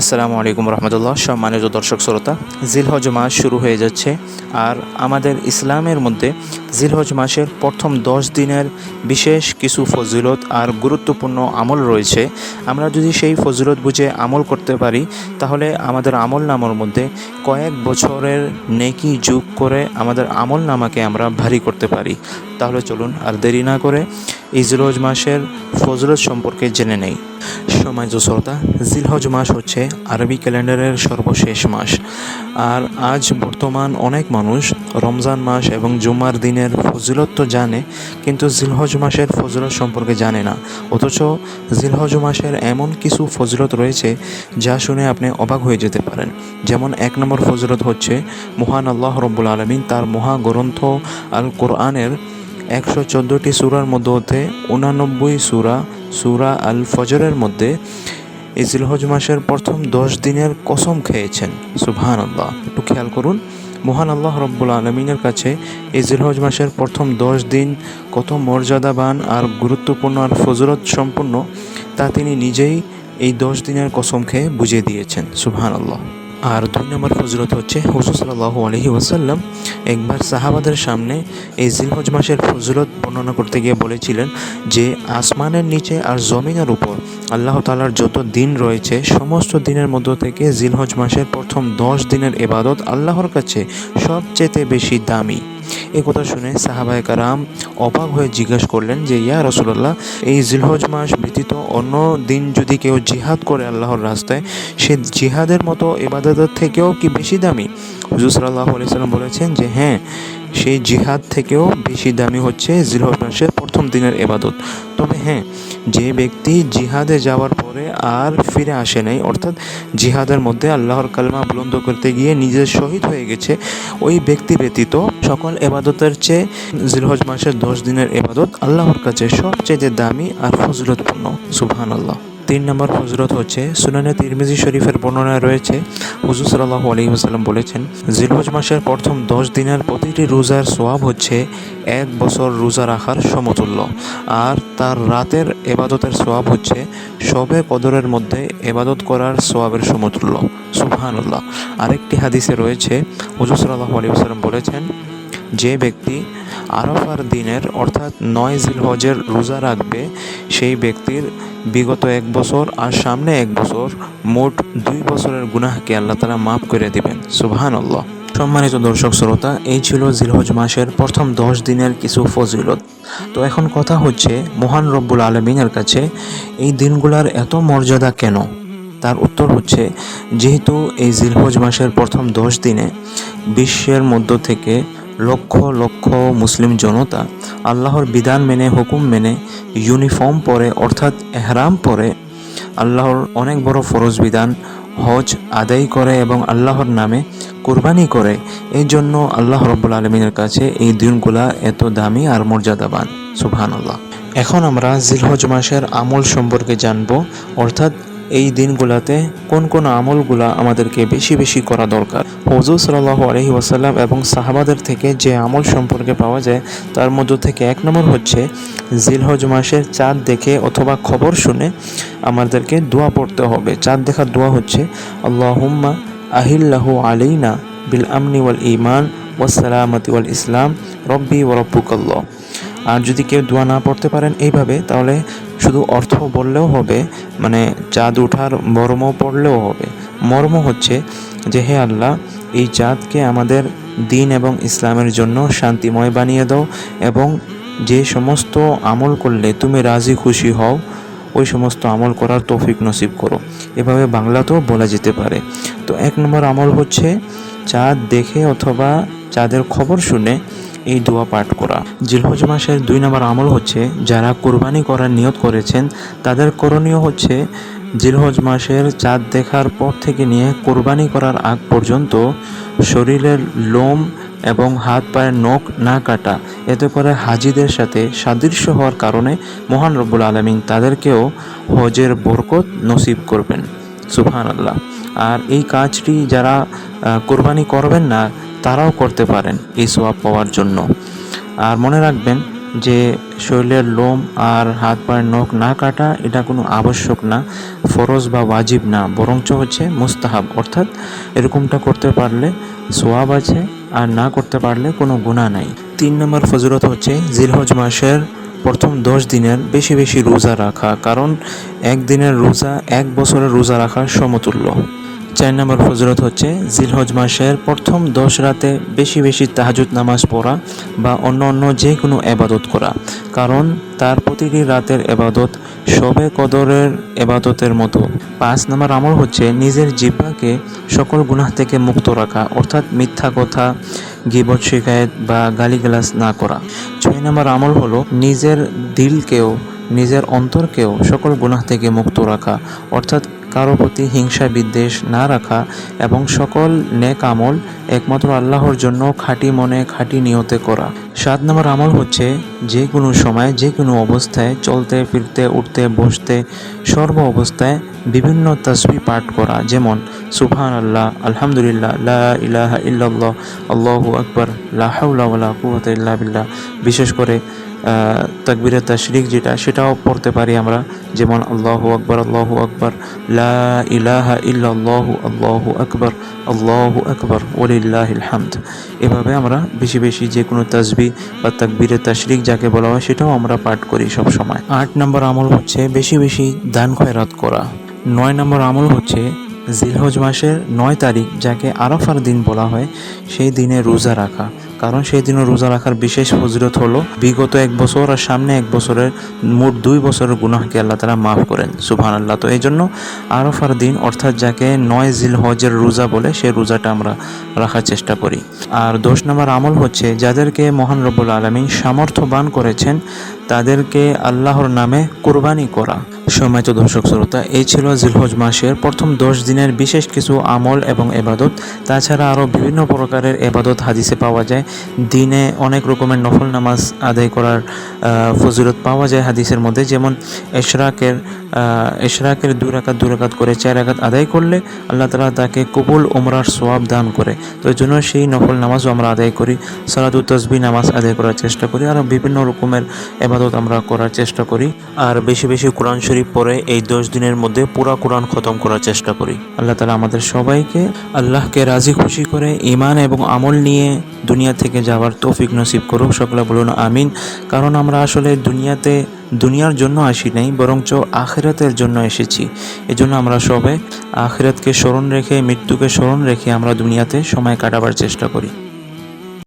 আসসালামু আলাইকুম রহমতুল্লাহ। সম্মানিত দর্শক শ্রোতা, জিলহজ মাস শুরু হয়ে যাচ্ছে আর আমাদের ইসলামের মধ্যে জিলহজ মাসের প্রথম দশ দিনের বিশেষ কিছু ফজিলত আর গুরুত্বপূর্ণ আমল রয়েছে। আমরা যদি সেই ফজিলত বুঝে আমল করতে পারি, তাহলে আমাদের আমল নামার মধ্যে কয়েক বছরের নেকি যোগ করে আমাদের আমল নামাকে আমরা ভারী করতে পারি। তাহলে চলুন আর দেরি না করে এই মাসের ফজলত সম্পর্কে জেনে নেই। সময় শ্রোতা, জিলহজ মাস হচ্ছে আরবি ক্যালেন্ডারের সর্বশেষ মাস। আর আজ বর্তমান অনেক মানুষ রমজান মাস এবং জুমার দিনের ফজিলত তো জানে, কিন্তু জিলহজ মাসের ফজিলত সম্পর্কে জানে না। অথচ জিলহজ মাসের এমন কিছু ফজিলত রয়েছে যা শুনে আপনি অবাক হয়ে যেতে পারেন। যেমন এক নম্বর ফজিলত হচ্ছে, মহান আল্লাহ রব্বুল আলমিন তার মহাগ্রন্থ আল কোরআনের একশো চোদ্দোটি সুরার মধ্যে উনানব্বই সুরা সুরা আল ফজরের মধ্যে এই জিলহজ মাসের প্রথম দশ দিনের কসম খেয়েছেন। সুবহান আল্লাহ একটু খেয়াল করুন, মহান আল্লাহ রব্বুল আলমিনের কাছে এই জিলহজ মাসের প্রথম দশ দিন কত মর্যাদাবান আর গুরুত্বপূর্ণ আর ফজরত সম্পূর্ণ তা তিনি নিজেই এই দশ দিনের কসম খেয়ে বুঝিয়ে দিয়েছেন। সুবহান আল্লাহ আর দুই নম্বর ফজরত হচ্ছে হুজুর সাল্লাহ আলহি ওয়াসাল্লাম একবার সাহাবাদের সামনে এই জিলহজ মাসের ফজরত বর্ণনা করতে গিয়ে বলেছিলেন যে আসমানের নিচে আর জমিনের উপর আল্লাহ তালার যত দিন রয়েছে, সমস্ত দিনের মধ্য থেকে জিলহজ মাসের প্রথম দশ দিনের এবাদত আল্লাহর কাছে সবচেয়ে বেশি দামি। এ কথা শুনে সাহাবায় কারাম অবাক হয়ে জিজ্ঞাসা করলেন যে, ইয়া রসুল্লাহ এই জিলহজ মাস ব্যতীত অন্য দিন যদি কেউ জিহাদ করে আল্লাহর রাস্তায়, সে জিহাদের মতো এবাদতের থেকেও কি বেশি দামি? হুজুর সাল্লাহ আলিয়াল্লাম বলেছেন যে হ্যাঁ সেই জিহাদ থেকেও বেশি দামি হচ্ছে জিলহজ মাসের প্রথম দিনের এবাদত। তবে হ্যাঁ যে ব্যক্তি জিহাদে যাওয়ার পরে আর ফিরে আসে নাই, অর্থাৎ জিহাদের মধ্যে আল্লাহর কালমা বুলন্দ করতে গিয়ে নিজের শহীদ হয়ে গেছে, ওই ব্যক্তি ব্যতীত সকল এবাদতের চেয়ে জিলহজ মাসের দশ দিনের এবাদত আল্লাহর কাছে সবচেয়ে দামি আর ফজলতপূর্ণ। সুবহান আল্লাহ তিন নম্বর হজরত হচ্ছে সুনানে তিরমিজি শরীফের বর্ণনায় রয়েছে, হুজুর সাল্লাহ আলী ওসাল্লাম বলেছেন, জিলহজ মাসের প্রথম দশ দিনের প্রতিটি রোজার সোয়াব হচ্ছে এক বছর রোজা রাখার সমতুল্য। আর তার রাতের এবাদতের সোয়াব হচ্ছে সবে কদরের মধ্যে এবাদত করার সোয়াবের সমতুল্য। সুবহানুল্লাহ। আরেকটি হাদিসে রয়েছে, হুজুর সাল্লাহ আলী ওসাল্লাম বলেছেন যে ব্যক্তি আরফার দিনের, অর্থাৎ নয় জিলহজের রোজা রাখবে, সেই ব্যক্তির বিগত এক বছর আর সামনে এক বছর মোট দুই বছরের গুনাহকে আল্লাহ তালা মাফ করে দিবেন। সুবহান আল্লাহ সম্মানিত দর্শক শ্রোতা, এই ছিল জিলহজ মাসের প্রথম দশ দিনের কিছু ফজিলত। তো এখন কথা হচ্ছে, মহান রব্বুল আলমিনের কাছে এই দিনগুলার এত মর্যাদা কেন? তার উত্তর হচ্ছে, যেহেতু এই জিলহজ মাসের প্রথম দশ দিনে বিশ্বের মধ্য থেকে লক্ষ লক্ষ মুসলিম জনতা আল্লাহর বিধান মেনে, হুকুম মেনে, ইউনিফর্ম পরে, অর্থাৎ এহরাম পরে আল্লাহর অনেক বড় ফরজ বিধান, হজ আদায় করে এবং আল্লাহর নামে কোরবানি করে। এই জন্য আল্লাহ রব্বুল আলমিনের কাছে এই দিনগুলা এত দামি আর মর্যাদাবান। সুবহান আল্লাহ এখন আমরা জিলহজ মাসের আমল সম্পর্কে জানব, অর্থাৎ এই দিনগুলাতে কোন কোন আমলগুলা আমাদেরকে বেশি বেশি করা দরকার? হজুর সাল্লাহ আলহি ওয়াসাল্লাম এবং সাহাবাদের থেকে যে আমল সম্পর্কে পাওয়া যায়, তার মধ্য থেকে এক নম্বর হচ্ছে, জিলহজ মাসের চাঁদ দেখে অথবা খবর শুনে আমাদেরকে দোয়া পড়তে হবে। চাঁদ দেখার দোয়া হচ্ছে, আল্লাহুম্মা আহিল্লাহু আলাইনা বিল আমনি ওয়াল ইমান ওয়াসালামতি ওয়াল ইসলাম, রব্বি ওরব্বুকাল্লাহ আর যদি কেউ দোয়া না পড়তে পারেন এইভাবে, তাহলে শুধু অর্থ বললেও হবে মানে চাঁদ ওঠার মর্ম পড়লেও হবে। মর্ম হচ্ছে যে হে আল্লাহ, এই চাঁদকে আমাদের দিন এবং ইসলামের জন্য শান্তিময় বানিয়ে দাও এবং যে সমস্ত আমল করলে তুমি রাজি খুশি হও, ওই সমস্ত আমল করার তৌফিক নসিব করো। এভাবে বাংলাতেও বলা যেতে পারে। তো এক নম্বর আমল হচ্ছে চাঁদ দেখে অথবা চাঁদের খবর শুনে এই দোয়া পাঠ করা। জিলহজ মাসের দুই নম্বর আমল হচ্ছে, যারা কোরবানি করার নিয়ত করেছেন, তাদের করণীয় হচ্ছে, জিলহজ মাসের চাঁদ দেখার পর থেকে নিয়ে কোরবানি করার আগ পর্যন্ত শরীরের লোম এবং হাত পায়ের নখ না কাটা, এতে করে হাজিদের সাথে সাদৃশ্য হওয়ার কারণে মহান রব্বুল আলমিন তাদেরকেও হজের বরকত নসিব করবেন। সুবহান আল্লাহ আর এই কাজটি যারা কোরবানি করবেন না, তারাও করতে পারেন এই সোয়াব পাওয়ার জন্য। আর মনে রাখবেন যে শরীরের লোম আর হাত পায়ের নখ না কাটা, এটা কোনো আবশ্যক না, ফরজ বা ওয়াজিব না। বরঞ্চ হচ্ছে মুস্তাহাব, অর্থাৎ এরকমটা করতে পারলে সোয়াব আছে, আর না করতে পারলে কোনো গুণা নাই। তিন নম্বর ফজরত হচ্ছে জিলহজ মাসের প্রথম দশ দিনের বেশি বেশি রোজা রাখা, কারণ একদিনের রোজা, এক বছরের রোজা রাখার সমতুল্য। চার নম্বর ফজরত হচ্ছে জিলহজ মাসের প্রথম দশ রাতে বেশি বেশি তাহাজুদ নামাজ পড়া বা অন্য অন্য যে কোনো এবাদত করা। কারণ তার প্রতিটি রাতের এবাদত শবে কদরের এবাদতের মতো। পাঁচ নম্বর আমল হচ্ছে নিজের জিব্বাকে সকল গুনাহ থেকে মুক্ত রাখা, অর্থাৎ মিথ্যা কথা, গিবত, শিকায়ত বা গালিগালাজ না করা। ছয় নম্বর আমল হলো নিজের দিলকেও, নিজের অন্তরকেও সকল গুনাহ থেকে মুক্ত রাখা, অর্থাৎ কারও প্রতি হিংসা বিদ্বেষ না রাখা এবং সকল নেক আমল একমাত্র আল্লাহর জন্য খাঁটি মনে, খাঁটি নিয়তে করা। সাত নম্বর আমল হচ্ছে যে কোনো সময়, যে কোনো অবস্থায় চলতে, ফিরতে, উঠতে, বসতে, সর্ব অবস্থায় বিভিন্ন তসবি পাঠ করা। যেমন সুবহান আল্লাহ আলহামদুলিল্লাহ, লা ইলাহা আকবার, লা হাওলা ইল্লা বিল্লাহ। বিশেষ করে তাকবিরে তাশরিক যেটা, সেটাও পড়তে পারি আমরা। যেমন আল্লাহ আকবর আল্লাহ আকবর, লা ইলাহা ইল্লাল্লাহু, আল্লাহু আকবর আল্লাহু আকবর ওলিল্লাহিল এভাবে আমরা বেশি বেশি যে কোনো তাসবি বা তাকবিরে তাশরিক যাকে বলা হয়, সেটাও আমরা পাঠ করি সব সময়। আট নম্বর আমল হচ্ছে বেশি বেশি দান খয়রাত করা। নয় নম্বর আমল হচ্ছে জিলহজ মাসের নয় তারিখ, যাকে আরাফার দিন বলা হয়, সেই দিনে রোজা রাখা। কারণ সেই দিনও রোজা রাখার বিশেষ ফজিলত হলো বিগত এক বছর আর সামনে এক বছরের মোট দুই বছরের গুনাহকে আল্লাহ তারা মাফ করেন সুবহান আল্লাহ তো এই জন্য আরফার দিন, অর্থাৎ যাকে নয় জিল হজের রোজা বলে সেই রোজাটা আমরা রাখার চেষ্টা করি। আর দশ নম্বর আমল হচ্ছে, যাদেরকে মহান রব্বুল আলমিন সামর্থ্যবান করেছেন, তাদেরকে আল্লাহর নামে কোরবানি করা। সম্মানিত দর্শক শ্রোতা, এই ছিল জিলহজ মাসের প্রথম দশ দিনের বিশেষ কিছু আমল এবং এবাদত। তাছাড়া আরও বিভিন্ন প্রকারের এবাদত হাদিসে পাওয়া যায়। দিনে অনেক রকমের নফল নামাজ আদায় করার ফজিলত পাওয়া যায় হাদিসের মধ্যে, যেমন এশরাকের এশরাকের দু রাকাত দু রাকাত করে চার রাকাত আদায় করলে আল্লাহ তালা তাকে কবুল ওমরার সোয়াব দান করে। তো জন্য সেই নফল নামাজও আমরা আদায় করি সালাদু তসবি নামাজ আদায় করার চেষ্টা করি আরও বিভিন্ন রকমের এবাদত আমরা করার চেষ্টা করি, আর বেশি বেশি কোরআন শরীফ পরে এই দশ দিনের মধ্যে পুরা কোরআন খতম করার চেষ্টা করি। আল্লাহ তালা আমাদের সবাইকে আল্লাহকে রাজি খুশি করে ইমান এবং আমল নিয়ে দুনিয়া থেকে যাওয়ার তৌফিক নসিব করুক, সকলে বলুন আমিন। কারণ আমরা আসলে দুনিয়াতে দুনিয়ার জন্য আসি নাই, বরঞ্চ আখেরাতের জন্য এসেছি। এজন্য আমরা সবে আখেরাতকে স্মরণ রেখে, মৃত্যুকে স্মরণ রেখে আমরা দুনিয়াতে সময় কাটাবার চেষ্টা করি।